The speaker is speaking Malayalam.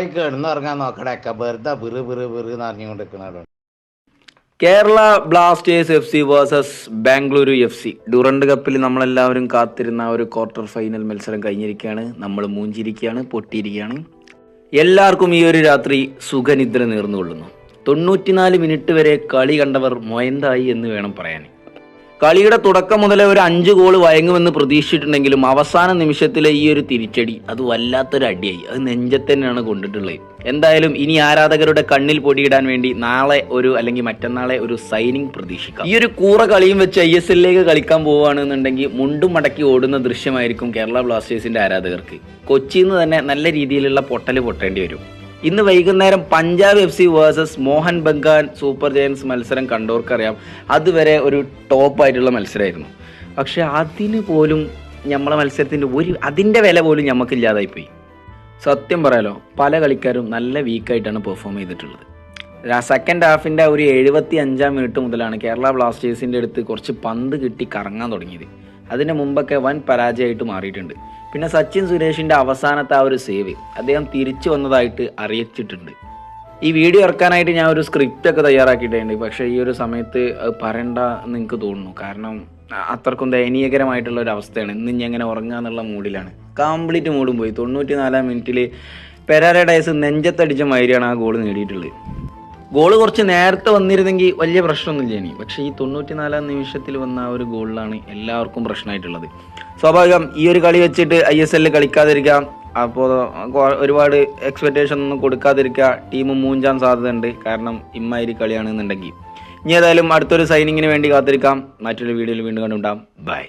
പോയി കിടന്നുറങ്ങാൻ നോക്കടക്ക വെറുതെ വിറ് വിറ് വിറു എന്നറിഞ്ഞുകൊണ്ട് നിൽക്കണോ Kerala Blasters F C versus Bengaluru F C. Durand കപ്പിൽ നമ്മളെല്ലാവരും കാത്തിരുന്ന ഒരു ക്വാർട്ടർ ഫൈനൽ മത്സരം കഴിഞ്ഞിരിക്കുകയാണ്. നമ്മൾ മൂഞ്ചിരിക്കുകയാണ് പൊട്ടിയിരിക്കുകയാണ്. എല്ലാവർക്കും ഈ ഒരു രാത്രി സുഖനിദ്ര നേർന്നുകൊള്ളുന്നു. തൊണ്ണൂറ്റിനാല് മിനിറ്റ് വരെ കളി കണ്ടവർ മൊയന്തായി എന്ന് വേണം പറയാൻ. കളിയുടെ തുടക്കം മുതലേ ഒരു അഞ്ച് ഗോൾ വയങ്ങുമെന്ന് പ്രതീക്ഷിച്ചിട്ടുണ്ടെങ്കിലും അവസാന നിമിഷത്തിലെ ഈ ഒരു തിരിച്ചടി അത് വല്ലാത്തൊരു അടിയായി. അത് നെഞ്ചത്തന്നെയാണ് കൊണ്ടിട്ടുള്ളത്. എന്തായാലും ഇനി ആരാധകരുടെ കണ്ണിൽ പൊടിയിടാൻ വേണ്ടി നാളെ ഒരു അല്ലെങ്കിൽ മറ്റന്നാളെ ഒരു സൈനിങ് പ്രതീക്ഷിക്കാം. ഈ ഒരു കൂറ കളിയും വെച്ച് ഐ എസ് എല്ലിലേക്ക് കളിക്കാൻ പോവുകയാണെന്നുണ്ടെങ്കിൽ മുണ്ടും മടക്കി ഓടുന്ന ദൃശ്യമായിരിക്കും കേരള ബ്ലാസ്റ്റേഴ്സിന്റെ ആരാധകർക്ക്. കൊച്ചിയിൽ നിന്ന് തന്നെ നല്ല രീതിയിലുള്ള പൊട്ടൽ പൊട്ടേണ്ടി വരും. ഇന്ന് വൈകുന്നേരം Punjab F C versus Mohan Bagan Super Giants മത്സരം കണ്ടവർക്കറിയാം. അതുവരെ ഒരു ടോപ്പായിട്ടുള്ള മത്സരമായിരുന്നു പക്ഷേ അതിന് പോലും നമ്മളെ മത്സരത്തിന്റെ ഒരു അതിന്റെ വില പോലും ഞമ്മക്കില്ലാതായിപ്പോയി സത്യം പറയാലോ പല കളിക്കാരും നല്ല വീക്കായിട്ടാണ് പെർഫോം ചെയ്തിട്ടുള്ളത്. സെക്കൻഡ് ഹാഫിന്റെ ഒരു എഴുപത്തി അഞ്ചാം മിനിറ്റ് മുതലാണ് കേരള ബ്ലാസ്റ്റേഴ്സിന്റെ അടുത്ത് കുറച്ച് പന്ത് കിട്ടി കറങ്ങാൻ തുടങ്ങിയത്. അതിന് മുമ്പൊക്കെ വൻ പരാജയമായിട്ട് മാറിയിട്ടുണ്ട്. പിന്നെ സച്ചിൻ സുരേഷിന്റെ അവസാനത്തെ ആ ഒരു സേവ് അദ്ദേഹം തിരിച്ചു വന്നതായിട്ട് അറിയിച്ചിട്ടുണ്ട്. ഈ വീഡിയോ ഇറക്കാനായിട്ട് ഞാൻ ഒരു സ്ക്രിപ്റ്റ് ഒക്കെ തയ്യാറാക്കിയിട്ടുണ്ട്. പക്ഷേ ഈ ഒരു സമയത്ത് അത് പറയണ്ട എന്ന് എനിക്ക് തോന്നുന്നു. കാരണം അത്രക്കും ദയനീയകരമായിട്ടുള്ള ഒരു അവസ്ഥയാണ്. ഇന്ന് ഞാൻ എങ്ങനെ ഉറങ്ങുക എന്നുള്ള മൂഡിലാണ്. കംപ്ലീറ്റ് മൂഡും പോയി. തൊണ്ണൂറ്റി നാലാം മിനിറ്റിൽ പെരാരഡൈസ് നെഞ്ചത്തടിച്ച മാതിരിയാണ് ആ ഗോൾ നേടിയിട്ടുള്ളത്. ഗോൾ കുറച്ച് നേരത്തെ വന്നിരുന്നെങ്കിൽ വലിയ പ്രശ്നമൊന്നുമില്ല ഇനി. പക്ഷേ ഈ തൊണ്ണൂറ്റിനാലാം നിമിഷത്തിൽ വന്ന ആ ഒരു ഗോളിലാണ് എല്ലാവർക്കും പ്രശ്നമായിട്ടുള്ളത്. സ്വാഭാവികം ഈ ഒരു കളി വെച്ചിട്ട് ഐ എസ് എല്ലിൽ കളിക്കാതിരിക്കാം അപ്പോൾ ഒരുപാട് എക്സ്പെക്റ്റേഷൻ ഒന്നും കൊടുക്കാതിരിക്കുക ടീം മൂഞ്ചാൻ സാധ്യതയുണ്ട്. കാരണം ഇമ്മാതിരി കളിയാണെന്നുണ്ടെങ്കിൽ. ഇനി ഏതായാലും അടുത്തൊരു സൈനിങ്ങിന് വേണ്ടി കാത്തിരിക്കാം. മറ്റൊരു വീഡിയോയിൽ വീണ്ടും കണ്ടുണ്ടാം ബൈ